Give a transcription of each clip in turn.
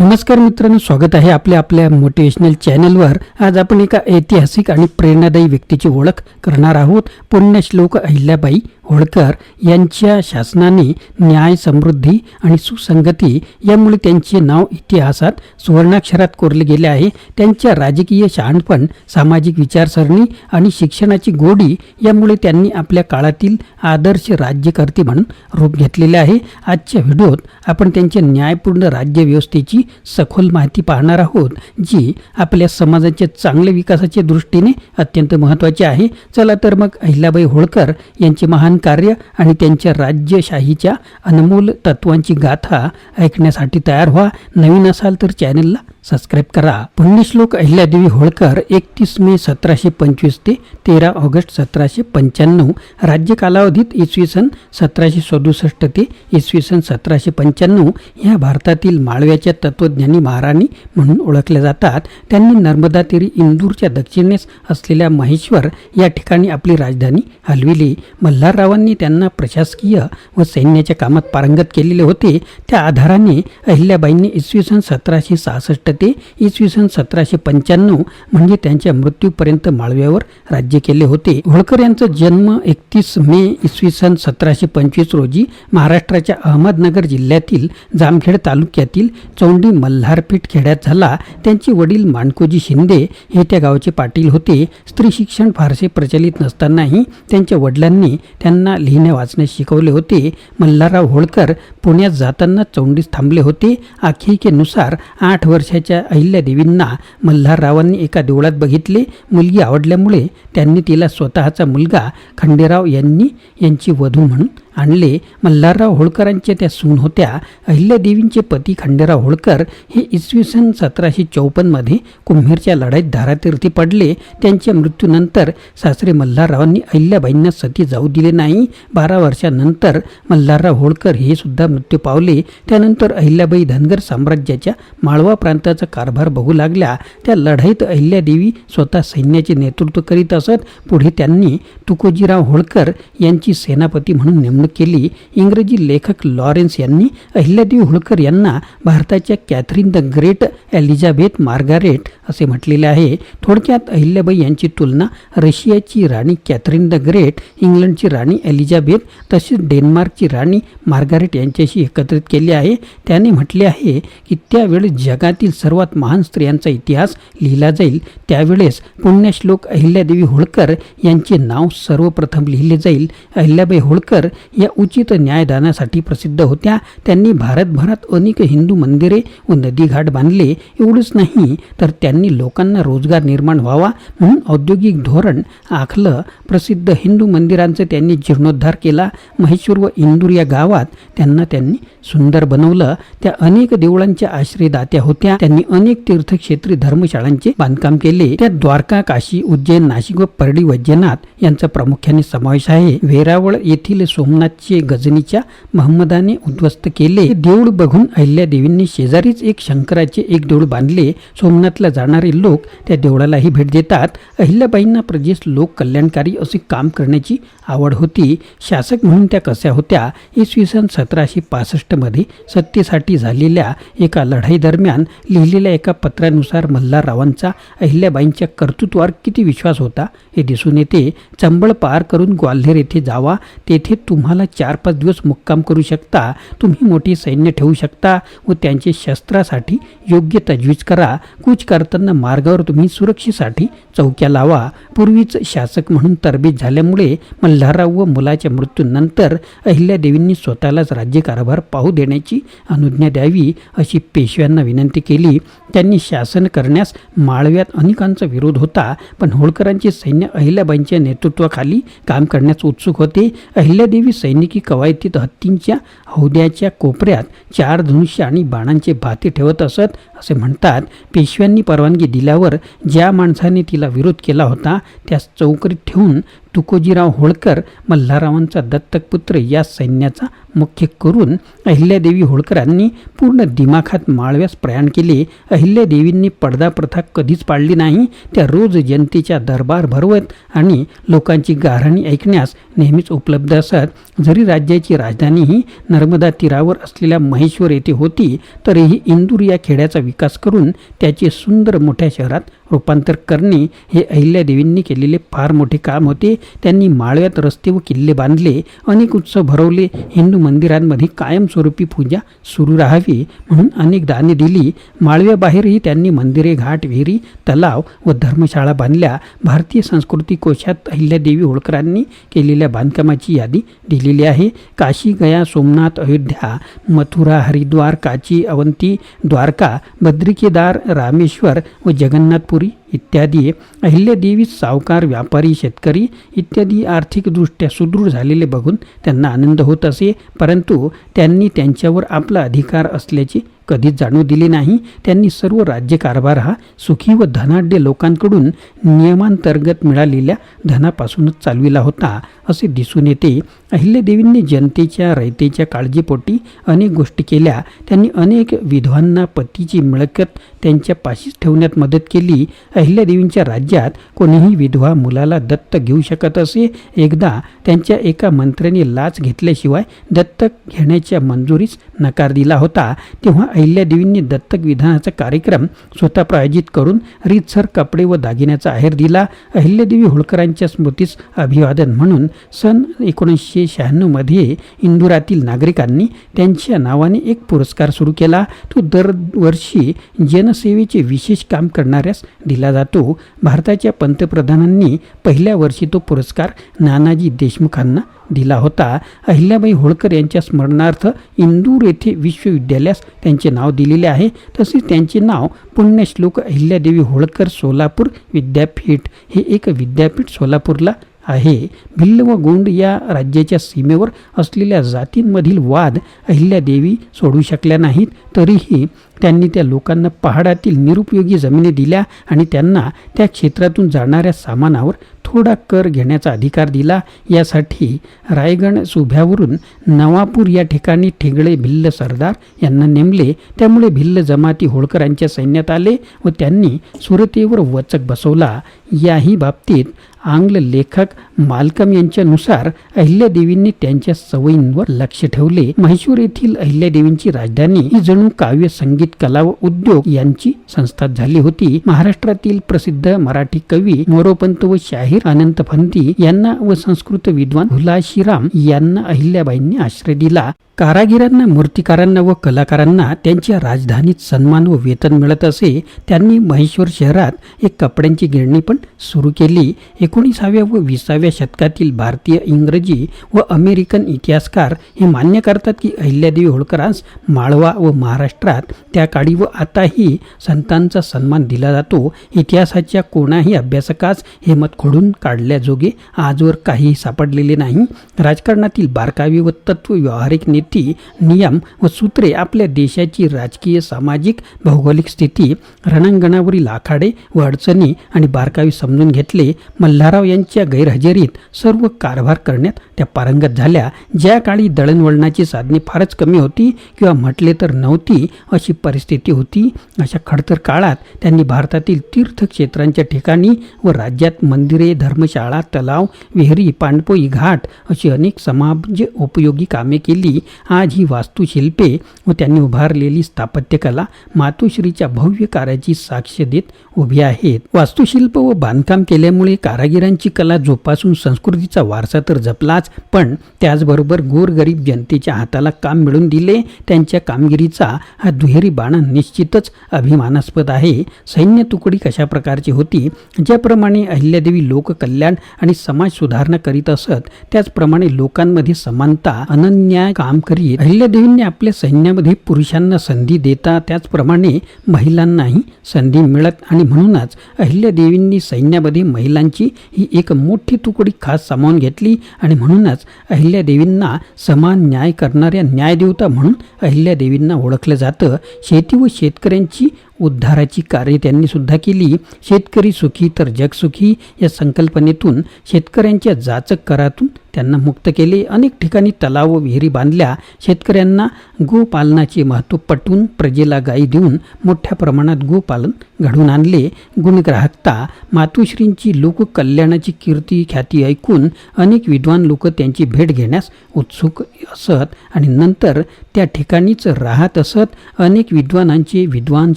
नमस्कार मित्रांनो स्वागत आहे आपल्या आपल्या मोटिवेशनल चॅनलवर. आज आपण एका ऐतिहासिक आणि प्रेरणादायी व्यक्तीची ओळख करणार आहोत. पुण्यश्लोक अहिल्याबाई. होळकर यांच्या शासनाने न्याय समृद्धी आणि सुसंगती यामुळे त्यांचे नाव इतिहासात सुवर्णाक्षरात कोरले गेले आहे. त्यांच्या राजकीय शहाणपण सामाजिक विचारसरणी आणि शिक्षणाची गोडी यामुळे त्यांनी आपल्या काळातील आदर्श राज्यकर्ते म्हणून रूप घेतलेले आहे. आजच्या व्हिडिओत आपण त्यांच्या न्यायपूर्ण राज्यव्यवस्थेची सखोल माहिती पाहणार आहोत जी आपल्या समाजाच्या चांगल्या विकासाच्या दृष्टीने अत्यंत महत्त्वाची आहे. चला तर मग अहिल्याबाई होळकर यांचे महान कार्य आणि त्यांच्या राज्यशाहीच्या अनमोल तत्वांची गाथा ऐकण्यासाठी तयार व्हा. नवीन असाल तर चॅनलला सबस्क्राईब करा. पुण्यश्लोक अहिल्यादेवी होळकर एकतीस मे सतराशे पंचवीस ते तेरा ऑगस्ट सतराशे पंच्याण्णव. राज्य कालावधीत इसवी सन सतराशे सदुसष्ट ते इसवी सन सतराशे पंच्याण्णव ह्या भारतातील माळव्याच्या तत्वज्ञानी महाराणी म्हणून ओळखल्या जातात. त्यांनी नर्मदा तिरी इंदूरच्या दक्षिणेस असलेल्या महेश्वर या ठिकाणी आपली राजधानी हलविली. मल्हाररावांनी त्यांना प्रशासकीय व सैन्याच्या कामात पारंगत केलेले होते. त्या आधाराने अहिल्याबाईंनी इसवी सन सतराशे सहासष्ट ते. इसवी सन सतराशे पंच्याण्णव म्हणजे त्यांच्या मृत्यूपर्यंत माळव्यावर राज्य केले होते. होळकर यांचा जन्म एकतीस मे इसवी सन सतराशे पंचवीस रोजी महाराष्ट्राच्या अहमदनगर जिल्ह्यातील जामखेड तालुक्यातील चौंडी मल्हारपेठ खेड्यात झाला. त्यांचे वडील माणकोजी शिंदे हे त्या गावचे पाटील होते. स्त्री शिक्षण फारसे प्रचलित नसतानाही त्यांच्या वडिलांनी त्यांना लिहिणे वाचण्यास शिकवले होते. मल्हारराव होळकर पुण्यात जाताना चौंडीस थांबले होते. आख्यायिकेनुसार आठ वर्षाच्या अहिल्यादेवींना मल्हाररावांनी एका देवळात बघितले. मुलगी आवडल्यामुळे त्यांनी तिला स्वतःचा मुलगा खंडेराव यांनी यांची वधू म्हणून आणले. मल्हारराव होळकरांच्या त्या सून होत्या. अहिल्यादेवींचे पती खंडेराव होळकर हे इसवी सन सतराशे चौपन्नमध्ये कुंभेरच्या लढाईत धारातीर्थी पडले. त्यांच्या मृत्यूनंतर सासरे मल्हाररावांनी अहिल्याबाईंना सती जाऊ दिले नाही. बारा वर्षानंतर मल्हारराव होळकर हे सुद्धा मृत्यू पावले. त्यानंतर अहिल्याबाई धनगर साम्राज्याच्या माळवा प्रांताचा कारभार बघू लागल्या. त्या लढाईत अहिल्यादेवी स्वतः सैन्याचे नेतृत्व करीत असत. पुढे त्यांनी तुकोजीराव होळकर यांची सेनापती म्हणून नेमणूक केली इंग्रजी लेखक लॉरेन्स यांनी. अहिल्यादेवी होळकर यांना भारताच्या Catherine the great Elizabeth Margaret असे म्हटलेले आहे. थोडक्यात अहिल्याबाई यांची तुलना रशियाची राणी कॅथरीन द ग्रेट इंग्लंडची राणी एलिझाबेथ तसेच डेन्मार्कची राणी मार्गारेट यांच्याशी एकत्रित केली आहे. त्याने म्हटले आहे की त्यावेळेस जगातील सर्वात महान स्त्रियांचा इतिहास लिहिला जाईल. त्यावेळेस पुण्यश्लोक अहिल्यादेवी होळकर यांचे नाव सर्वप्रथम लिहिले जाईल. अहिल्याबाई होळकर या उचित न्यायदानासाठी प्रसिद्ध होत्या. त्यांनी भारतभरात अनेक हिंदू मंदिरे व नदीघाट बांधले. एवढंच नाही तर त्यांनी लोकांना रोजगार निर्माण व्हावा म्हणून औद्योगिक धोरण आखलं. प्रसिद्ध हिंदू मंदिरांचं त्यांनी जीर्णोद्धार केला. महेश्वर व इंदूर या गावात त्यांना त्यांनी सुंदर बनवलं. त्या अनेक देवळांच्या आश्रयदात्या होत्या. त्यांनी अनेक तीर्थक्षेत्री धर्मशाळांचे बांधकाम केले. त्यात द्वारका काशी उज्जैन नाशिक व परडी वैद्यनाथ यांचा प्रामुख्याने समावेश आहे. वेरावळ येथील सोमनाथ सोमनाथचे गजनीच्या महम्मदाने उद्ध्वस्त केले. देऊळ बघून अहिल्यादेवींनी शेजारीच एक शंकराचे एक देऊळ बांधले. सोमनाथला जाणारे लोक त्या देवळालाही भेट देतात. अहिल्याबाईंना प्रजेस लोक कल्याणकारी असे काम करण्याची आवड होती. शासक म्हणून त्या कशा होत्या. इसवी सन सतराशे पासष्टमध्ये सत्तेसाठी झालेल्या एका लढाईदरम्यान लिहिलेल्या एका पत्रानुसार मल्हाररावांचा अहिल्याबाईंच्या कर्तृत्वावर किती विश्वास होता हे दिसून येते. चंबळ पार करून ग्वाल्हेर येथे जावा. तेथे तुम्हाला चार पाच दिवस मुक्काम करू शकता. तुम्ही मोठी सैन्य ठेवू शकता व त्यांचे शस्त्रासाठी योग्य तजवीज करा. कूच करताना मार्गावर तुम्ही सुरक्षेसाठी चौक्या लावा. पूर्वीच शासक म्हणून तरबेज झाल्यामुळे मल्हारराव व मुलाच्या मृत्यूनंतर अहिल्यादेवींनी स्वतःलाच राज्यकारभार पाहू देण्याची अनुज्ञा द्यावी अशी पेशव्यांना विनंती केली. त्यांनी शासन करण्यास माळव्यात अनेकांचा विरोध होता पण होळकरांचे सैन्य अहिल्याबाईंच्या नेतृत्वाखाली काम करण्यास उत्सुक होते. अहिल्यादेवी सैनिकी कवायतीत हत्तींच्या हौद्याच्या कोपऱ्यात चार धनुष्य आणि बाणांचे भाते ठेवत असत असे म्हणतात. पेशव्यांनी परवानगी दिल्यावर ज्या माणसाने तिला विरोध केला होता त्यास चौकरीत ठेवून तुकोजीराव होळकर मल्हारावांचा दत्तकपुत्र या सैन्याचा मुख्य करून अहिल्यादेवी होळकरांनी पूर्ण दिमाखात माळव्यास प्रयाण केले. अहिल्यादेवींनी पडदा प्रथा कधीच पाळली नाही. त्या रोज जनतेच्या दरबार भरवत आणि लोकांची गारहाणी ऐकण्यास नेहमीच उपलब्ध असत. जरी राज्याची राजधानी ही नर्मदा तीरावर असलेल्या महेश्वर येथे होती तरीही इंदूर या खेड्याचा विकास करून त्याचे सुंदर मोठ्या शहरात रूपांतर करणे हे अहिल्यादेवींनी केलेले फार मोठे काम होते. त्यांनी माळव्यात रस्ते व किल्ले बांधले अनेक उत्सव भरवले. हिंदू मंदिरांमध्ये कायमस्वरूपी पूजा सुरू राहावी म्हणून अनेक दाने दिली. माळव्याबाहेरही त्यांनी मंदिरे घाट विहिरी तलाव व धर्मशाळा बांधल्या. भारतीय संस्कृती कोशात अहिल्यादेवी होळकरांनी केलेल्या बांधकामाची यादी दिलेली आहे. काशी गया सोमनाथ अयोध्या मथुरा हरिद्वार काची अवंती द्वारका बद्रिकेदार रामेश्वर व जगन्नाथपुरी इत्यादी अहिल्यादेवी सावकार व्यापारी शेतकरी इत्यादी आर्थिकदृष्ट्या सुदृढ झालेले बघून त्यांना आनंद होत असे परंतु त्यांनी त्यांच्यावर आपला अधिकार असल्याची कधीच जाणू दिली नाही. त्यांनी सर्व राज्यकारभार हा सुखी व धनाढ्य लोकांकडून नियमांतर्गत मिळालेल्या धनापासूनच चालविला होता असे दिसून येते. अहिल्यादेवींनी जनतेच्या रयतेच्या काळजीपोटी अनेक गोष्टी केल्या. त्यांनी अनेक विधवांना पतीची मिळकत त्यांच्या पाशीच ठेवण्यात मदत केली. अहिल्यादेवींच्या राज्यात कोणीही विधवा मुलाला दत्त घेऊ शकत असे एकदा त्यांच्या एका मंत्र्याने लाच घेतल्याशिवाय दत्तक घेण्याच्या मंजुरीस नकार दिला होता. तेव्हा अहिल्यादेवींनी दत्तक विधानाचा कार्यक्रम स्वतः प्रायोजित करून रीतसर कपडे व दागिन्याचा आहेर दिला. अहिल्यादेवी होळकरांच्या स्मृतीस अभिवादन म्हणून सन एकोणीसशे शहाण्णवमध्ये इंदुरातील नागरिकांनी त्यांच्या नावाने एक पुरस्कार सुरू केला. तो दरवर्षी जनसेवेचे विशेष काम करणाऱ्यास दिला जातो. भारताच्या पंतप्रधानांनी पहिल्या वर्षी तो पुरस्कार नानाजी देशमुखांना दिला होता. अहिल्याबाई होळकर यांच्या स्मरणार्थ इंदूर येथे विश्वविद्यालयास त्यांचे नाव दिलेले आहे. तसेच त्यांचे नाव पुण्यश्लोक अहिल्यादेवी होळकर सोलापूर विद्यापीठ हे एक विद्यापीठ सोलापूरला आहे. भिल्ल व गोंड या राज्याच्या सीमेवर असलेल्या जातींमधील वाद अहिल्यादेवी सोडू शकल्या नाहीत. तरीही त्यांनी त्या लोकांना पहाडातील निरुपयोगी जमिनी दिल्या आणि त्यांना त्या क्षेत्रातून जाणाऱ्या सामानावर थोडा कर घेण्याचा अधिकार दिला. यासाठी रायगड सुभ्यावरून नवापूर या ठिकाणी ठेगळे भिल्ल सरदार यांना नेमले. त्यामुळे भिल्ल जमाती होळकरांच्या सैन्यात आले व त्यांनी सुरतेवर वचक बसवला. याही बाबतीत आंग्ल लेखक मालकम यांच्यानुसार अहिल्यादेवींनी त्यांच्या सवयींवर लक्ष ठेवले. म्हैसूर येथील अहिल्यादेवींची राजधानी ही जणू काव्य संगीत कला व उद्योग यांची संस्था झाली होती. महाराष्ट्रातील प्रसिद्ध मराठी कवी मोरोपंत व शाहीर अनंत फंती यांना व संस्कृत विद्वान हुलाशीराम यांना अहिल्याबाईंनी आश्रय दिला. कारागिरांना मूर्तिकारांना व कलाकारांना त्यांच्या राजधानीत सन्मान व वेतन मिळत असे त्यांनी महेश्वर शहरात एक कपड्यांची गिरणी पण सुरू केली. एकोणीसाव्या व विसाव्या शतकातील भारतीय इंग्रजी व अमेरिकन इतिहासकार हे मान्य करतात की अहिल्यादेवी होळकरांस माळवा व महाराष्ट्रात त्या काळी व आताही संतांचा सन्मान दिला जातो. इतिहासाच्या कोणाही अभ्यासकास हे मत खोडून काढल्याजोगे आजवर काहीही सापडलेले नाही. राजकारणातील बारकावी व तत्व व्यावहारिक नेते नियम व सूत्रे आपल्या देशाची राजकीय सामाजिक भौगोलिक स्थिती रणांगणावरील आखाडे व अडचणी आणि बारकावी समजून घेतले मल्हारराव यांच्या गैरहजेरीत सर्व कारभार करण्यात त्या पारंगत झाल्या. ज्या काळी दळणवळणाची साधने फारच कमी होती किंवा म्हटले तर नव्हती अशी परिस्थिती होती अशा खडतर काळात त्यांनी भारतातील तीर्थक्षेत्रांच्या ठिकाणी व राज्यात मंदिरे धर्मशाळा तलाव विहिरी पाणपोई घाट अशी अनेक समाज उपयोगी कामे केली. आज ही वास्तुशिल्पे व त्यांनी उभारलेली स्थापत्यकला मातोश्रीच्या भव्य कार्याची साक्ष देत उभी आहेत. वास्तुशिल्प व बांधकाम केल्यामुळे कारागिरांची कला जोपासून संस्कृतीचा वारसा तर जपलाच पण त्याचबरोबर गोरगरीब जनतेच्या हाताला काम मिळून दिले त्यांच्या कामगिरीचा हा दुहेरी बाणा निश्चितच अभिमानास्पद आहे. सैन्य तुकडी कशा प्रकारची होती? ज्याप्रमाणे अहिल्यादेवी लोककल्याण आणि समाज सुधारणा करीत असत त्याचप्रमाणे लोकांमध्ये समानता अनन्याय काम करीत अहिल्यादेवींनी आपल्या सैन्यामध्ये पुरुषांना संधी देता त्याचप्रमाणे महिलांनाही संधी मिळत आणि म्हणूनच अहिल्यादेवींनी सैन्यामध्ये महिलांची ही एक मोठी तुकडी खास सामावून घेतली आणि म्हणूनच अहिल्यादेवींना समान न्याय करणाऱ्या न्यायदेवता म्हणून अहिल्यादेवींना ओळखलं जातं. शेती व शेतकऱ्यांची उद्धाराची कार्य त्यांनी सुद्धा केली. शेतकरी सुखी तर जग सुखी या संकल्पनेतून शेतकऱ्यांच्या जाचक करातून त्यांना मुक्त केले. अनेक ठिकाणी तलाव व विहिरी बांधल्या. शेतकऱ्यांना गोपालनाचे महत्त्व पटवून प्रजेला गायी देऊन मोठ्या प्रमाणात गोपालन घडवून आणले. गुणग्राहकता मातोश्रींची लोककल्याणाची कीर्ती ख्याती ऐकून अनेक विद्वान लोक त्यांची भेट घेण्यास उत्सुक असत आणि नंतर त्या ठिकाणीच राहत असत. अनेक विद्वानांचे विद्वान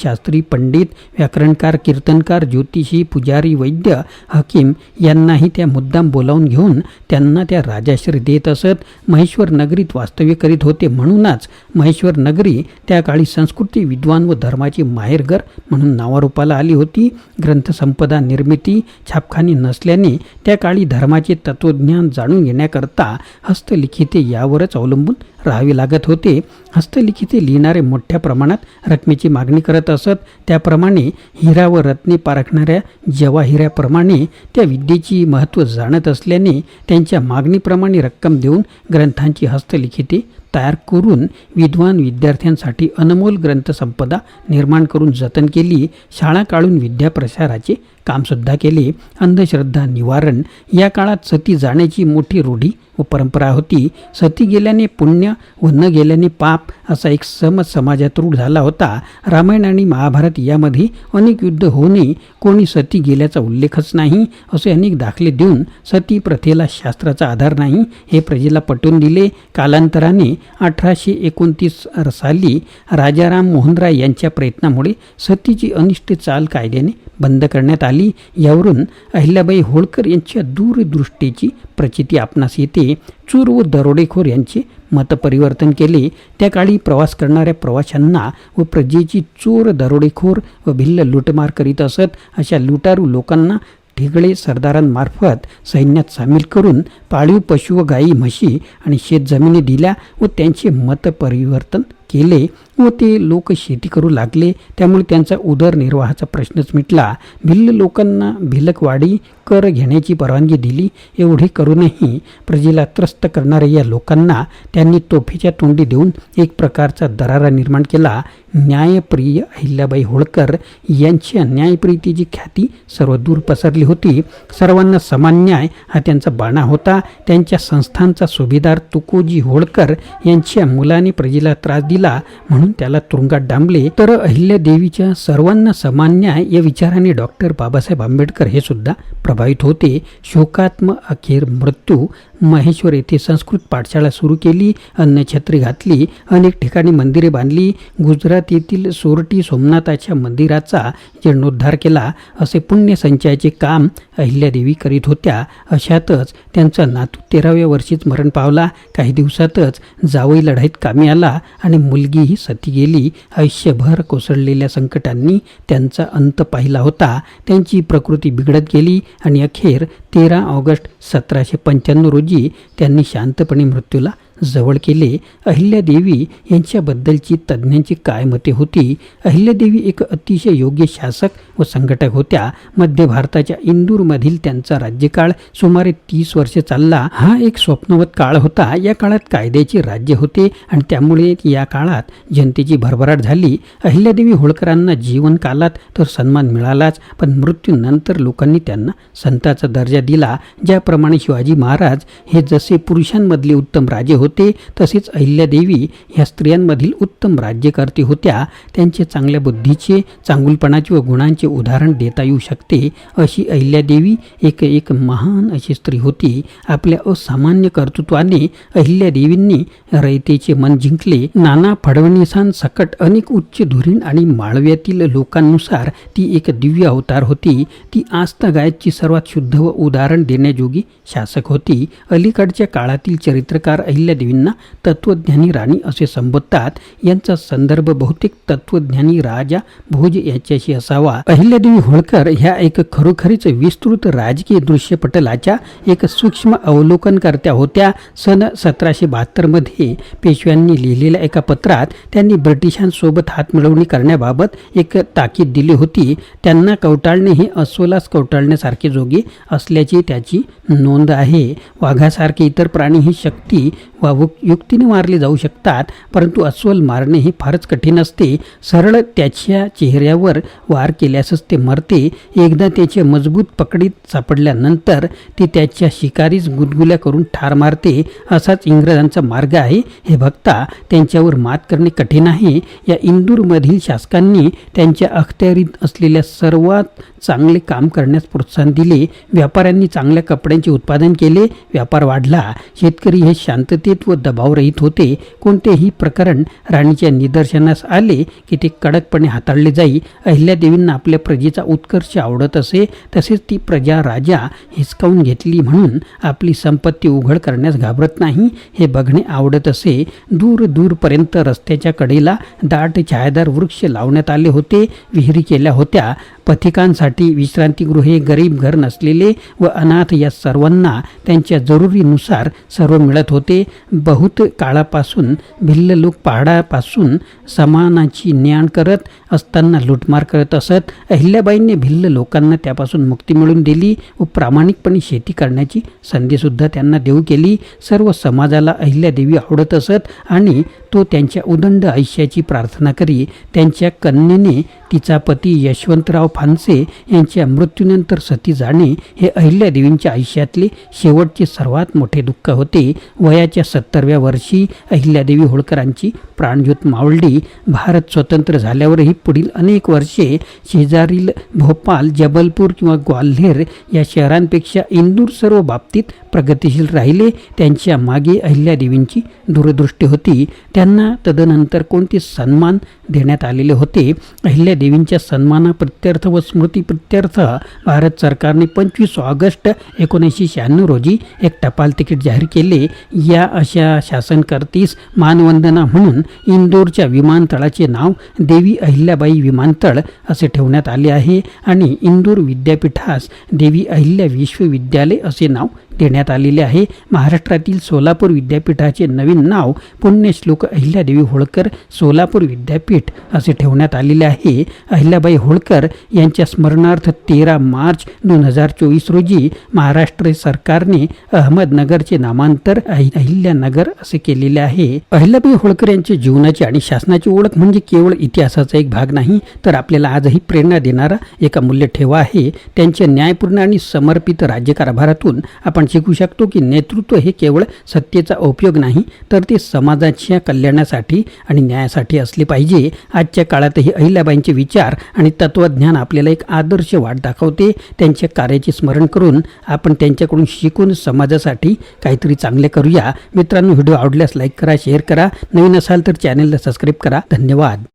शास्त्री पंडित व्याकरणकार कीर्तनकार ज्योतिषी पुजारी वैद्य हकीम यांनाही त्या मुद्दाम बोलावून घेऊन त्यांना त्या राजाश्री देत असत. महेश्वर नगरीत वास्तव्य करीत होते म्हणूनच महेश्वर नगरी त्या काळी संस्कृती विद्वान व धर्माची माहेरघर म्हणून नावारूपाला आली होती. ग्रंथसंपदा निर्मिती छापखानी नसल्याने त्या काळी धर्माचे तत्वज्ञान जाणून घेण्याकरता हस्तलिखिते यावरच अवलंबून राहावी लागत होते. हस्तलिखिते लिहिणारे मोठ्या प्रमाणात रकमेची मागणी करत असत. त्याप्रमाणे हिरा व रत्ने पारखणाऱ्या जवाहिऱ्याप्रमाणे त्या विद्येची महत्त्व जाणत असल्याने त्यांच्या मागणीप्रमाणे रक्कम देऊन ग्रंथांची हस्तलिखिते तयार करून विद्वान विद्यार्थ्यांसाठी अनमोल ग्रंथसंपदा निर्माण करून जतन केली. शाळा काढून विद्याप्रसाराचे कामसुद्धा केले. अंधश्रद्धा निवारण. या काळात सती जाण्याची मोठी रूढी व परंपरा होती. सती गेल्याने पुण्य व न गेल्याने पाप असा एक समज समाजात रूढ झाला होता. रामायण आणि महाभारत यामध्ये अनेक युद्ध होऊनही कोणी सती गेल्याचा उल्लेखच नाही असे अनेक दाखले देऊन सती प्रथेला शास्त्राचा आधार नाही हे प्रजेला पटवून दिले. कालांतराने अठराशे एकोणतीस साली राजाराम मोहनराय यांच्या प्रयत्नामुळे सतीची अनिष्ट चाल कायद्याने बंद करण्यात आली. यावरून अहिल्याबाई होळकर यांच्या दूरदृष्टीची प्रचिती आपणास येते. चूर व दरोडेखोर यांचे मतपरिवर्तन केले. त्या काळी प्रवास करणाऱ्या प्रवाशांना व प्रजेची चोर दरोडेखोर व भिल्ल लुटमार करीत असत अशा लुटारू लोकांना ठिगळे सरदारांमार्फत सैन्यात सामील करून पाळीव पशु व गायी म्हशी आणि शेतजमिनी दिल्या व त्यांचे मतपरिवर्तन केले. व ते लोक शेती करू लागले त्यामुळे त्यांचा उदरनिर्वाहाचा प्रश्नच मिटला. भिल्ल लोकांना भिलकवाडी कर घेण्याची परवानगी दिली एवढे करूनही प्रजेला त्रस्त करणाऱ्या या लोकांना त्यांनी तोफेच्या तोंडी देऊन एक प्रकारचा दरारा निर्माण केला. न्यायप्रिय अहिल्याबाई होळकर यांच्या न्यायप्रियतेची ख्याती सर्वदूर पसरली होती. सर्वांना समान न्याय हा त्यांचा बाणा होता. त्यांच्या संस्थांचा सुभेदार तुकोजी होळकर यांच्या मुलाने प्रजेला त्रास दिला. म्हणून त्याला तुरुंगात डांबले तर अहिल्यादेवीच्या सर्वांना समान न्याय या विचाराने डॉक्टर बाबासाहेब आंबेडकर हे सुद्धा प्रभावित होते. शोकात्म अखेर मृत्यू महेश्वर येथे संस्कृत पाठशाळा सुरू केली अन्नछत्री घातली अनेक ठिकाणी मंदिरे बांधली. गुजरात येथील सोरटी सोमनाथाच्या मंदिराचा जीर्णोद्धार केला. असे पुण्यसंचयाचे काम अहिल्यादेवी करीत होत्या. अशातच त्यांचा नातू तेराव्या वर्षीच मरण पावला. काही दिवसातच जावई लढाईत कामी आला आणि मुलगीही सती गेली. आयुष्यभर कोसळलेल्या संकटांनी त्यांचा अंत पाहिला होता. त्यांची प्रकृती बिघडत गेली आणि अखेर तेरा ऑगस्ट सतराशे पंच्याण्णव रोजी त्यांनी शांतपणे मृत्यूला जवळ केले अहिल्यादेवी यांच्याबद्दलची तज्ज्ञांची काय मते होती. अहिल्यादेवी एक अतिशय योग्य शासक व संघटक होत्या. मध्य भारताच्या इंदूरमधील त्यांचा राज्यकाळ सुमारे तीस वर्ष चालला. हा एक स्वप्नवत काळ होता. या काळात कायद्याचे राज्य होते आणि त्यामुळे या काळात जनतेची भरभराट झाली. अहिल्यादेवी होळकरांना जीवनकालात तर सन्मान मिळालाच पण मृत्यूनंतर लोकांनी त्यांना संताचा दर्जा दिला. ज्याप्रमाणे शिवाजी महाराज हे जसे पुरुषांमधले उत्तम राजे होते तसेच अहिल्यादेवी ह्या स्त्रियांमधील उत्तम राज्यकर्ते होत्या. त्यांचे चांगल्या बुद्धीचे चांगुलपणाचे व गुणांचे उदाहरण देता येऊ शकते अशी अहिल्यादेवी एक एक महान अशी स्त्री होती. आपल्या असामान्य कर्तृत्वाने अहिल्यादेवींनी रयतेचे मन जिंकले. नाना फडणवीसांसकट अनेक उच्च धुरीण आणि माळव्यातील लोकांनुसार ती एक दिव्य अवतार होती. ती आस्था गायतची सर्वात शुद्ध व उदाहरण देण्याजोगी शासक होती. अलीकडच्या काळातील चरित्रकार अहिल्या देवींना तत्त्वज्ञानी राणी असे संबोधतात. यांचा संदर्भ बहुतेक तत्वज्ञानी राजा भोज याच्याशी असावा. अहिल्यादेवी होळकर ह्या एक खरोखरीच विस्तृत राजकीय दृश्यपटलाच्या एक सूक्ष्म अवलोकनकर्त्या होत्या. सन सतराशे बहात्तरमध्ये पेशव्यांनी लिहिलेल्या एका पत्रात त्यांनी ब्रिटिशांसोबत हातमिळवणी करण्याबाबत एक ताकीद दिली होती. त्यांना कवटाळणे हे अस्वलास कवटाळण्यासारखे जोगे असल्याची त्याची नोंद आहे. वाघासारखे इतर प्राणी ही शक्ती वा भावुक युक्तीने मारले जाऊ शकतात परंतु अस्वल मारणे हे फारच कठीण असते. सरळ त्याच्या चेहऱ्यावर वार केल्यासच ते मरते. एकदा त्याच्या मजबूत पकडीत सापडल्यानंतर ते त्याच्या शिकारीच गुदगुल्या करून ठार मारते. असाच इंग्रजांचा मार्ग आहे. हे बघता त्यांच्यावर मात करणे कठीण आहे. या इंदूरमधील शासकांनी त्यांच्या अखत्यारीत असलेल्या सर्वात चांगले काम करण्यास प्रोत्साहन दिले. व्यापाऱ्यांनी चांगल्या कपड्यांचे उत्पादन केले. व्यापार वाढला. शेतकरी हे शांततेत व दबावरहित होते. कोणतेही प्रकरण राणीच्या निदर्शनास आले की ते कडकपणे हाताळले जाई. अहिल्यादेवींना आपल्या प्रजेचा उत्कर्ष आवडत असे तसेच ती प्रजा राजा हिसकावून घेतली म्हणून आपली संपत्ती उघड करण्यास घाबरत नाही हे बघणे आवडत असे. दूर दूरपर्यंत रस्त्याच्या कडेला दाट छायादार वृक्ष लावण्यात आले होते विहिरी केल्या होत्या. पथिकांसाठी विश्रांतीगृहे गरीब घर नसलेले व अनाथ या सर्वांना त्यांच्या जरुरीनुसार सर्व मिळत होते. बहुत काळापासून भिल्ल लोक पहाडापासून समानाची न्याण करत असताना लुटमार करत असत अहिल्याबाईंनी भिल्ल लोकांना त्यापासून मुक्ती मिळवून दिली व प्रामाणिकपणे शेती करण्याची संधीसुद्धा त्यांना देऊ केली. सर्व समाजाला अहिल्यादेवी आवडत असत आणि तो त्यांच्या उदंड आयुष्याची प्रार्थना करी त्यांच्या कन्येने तिचा पती यशवंतराव फानसे यांच्या मृत्यूनंतर सती जाणे हे अहिल्यादेवींच्या आयुष्यातले शेवटचे सर्वात मोठे दुःख होते. वयाच्या सत्तरव्या वर्षी अहिल्यादेवी होळकरांची प्राणज्योत मावळली. भारत स्वतंत्र झाल्यावरही पुढील अनेक वर्षे शेजारील भोपाल जबलपूर किंवा ग्वाल्हेर या शहरांपेक्षा इंदूर सर्व बाबतीत प्रगतिशील राहिले. त्यांच्या मागे अहिल्यादेवींची दूरदृष्टी होती. त्यांना तदनंतर कोणते सन्मान देण्यात आलेले होते? अहिल्यादेवींच्या सन्मानाप्रित्यर्थ व स्मृती प्रत्यर्थ भारत सरकारने पंचवीस ऑगस्ट एकोणीसशे शहाण्णव रोजी एक टपाल तिकीट जाहीर केले. या अशा शासनकर्तीस मानवंदना म्हणून इंदोरच्या विमानतळाचे नाव देवी अहिल्याबाई विमानतळ असे ठेवण्यात आले आहे आणि इंदूर विद्यापीठास देवी अहिल्या विश्वविद्यालय असे नाव देण्यात आलेले आहे. महाराष्ट्रातील सोलापूर विद्यापीठाचे नवीन नाव पुण्यश्लोक अहिल्यादेवी होळकर सोलापूर विद्यापीठ असे ठेवण्यात आलेले आहे. अहिल्याबाई होळकर यांच्या स्मरणार्थ तेरा मार्च दोन हजार चोवीस रोजी महाराष्ट्र सरकारने अहमदनगरचे नामांतर अहि- अहिल्यानगर असे केलेले आहे. अहिल्याबाई होळकर यांच्या जीवनाची आणि शासनाची ओळख म्हणजे केवळ इतिहासाचा एक भाग नाही तर आपल्याला आजही प्रेरणा देणारा एक अमूल्य ठेवा आहे. त्यांच्या न्यायपूर्ण आणि समर्पित राज्यकारभारातून आपण आपण शिकू शकतो की नेतृत्व हे केवळ सत्तेचा उपयोग नाही तर ते समाजाच्या कल्याणासाठी आणि न्यायासाठी असले पाहिजे. आजच्या काळातही अहिल्याबाईंचे विचार आणि तत्वज्ञान आपल्याला एक आदर्श वाट दाखवते. त्यांच्या कार्याचे स्मरण करून आपण त्यांच्याकडून शिकून समाजासाठी काहीतरी चांगले करूया. मित्रांनो व्हिडिओ आवडल्यास लाईक करा शेअर करा. नवीन असाल तर चॅनलला सबस्क्राईब करा. धन्यवाद.